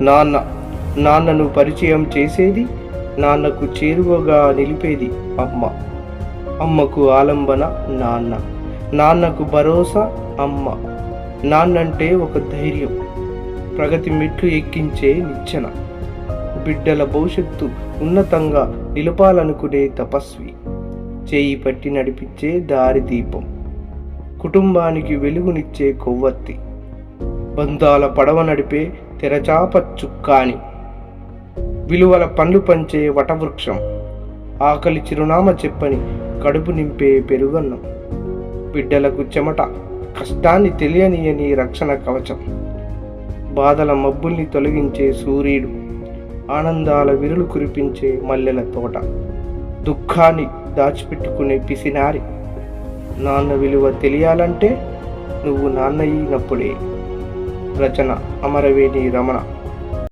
నాన్న నాన్నను పరిచయం చేసేది నాన్నకు చేరువగా నిలిపేది అమ్మ. అమ్మకు ఆలంబన నాన్న. నాన్నకు భరోసా అమ్మ. నాన్నంటే ఒక ధైర్యం. ప్రగతి మెట్లు ఎక్కించే నిచ్చెన. బిడ్డల భవిష్యత్తు ఉన్నతంగా నిలపాలనుకునే తపస్వి. చేయి పట్టి నడిపించే దారి దీపం. కుటుంబానికి వెలుగునిచ్చే కొవ్వొత్తి. బంధాల పడవ నడిపే తెరచాప చుక్కాని విలువల పండ్లు పంచే వటవృక్షం. ఆకలి చిరునామా చెప్పని కడుపు నింపే పెరుగన్నం. బిడ్డలకు చెమట కష్టాన్ని తెలియనియని రక్షణ కవచం. బాధల మబ్బుల్ని తొలగించే సూర్యుడు ఆనందాల విరులు కురిపించే మల్లెల తోట. దుఃఖాన్ని దాచిపెట్టుకునే పిసినారి. నాన్న విలువ తెలియాలంటే నువ్వు నాన్న అయినప్పుడే రచన అమరవేణి రమణ.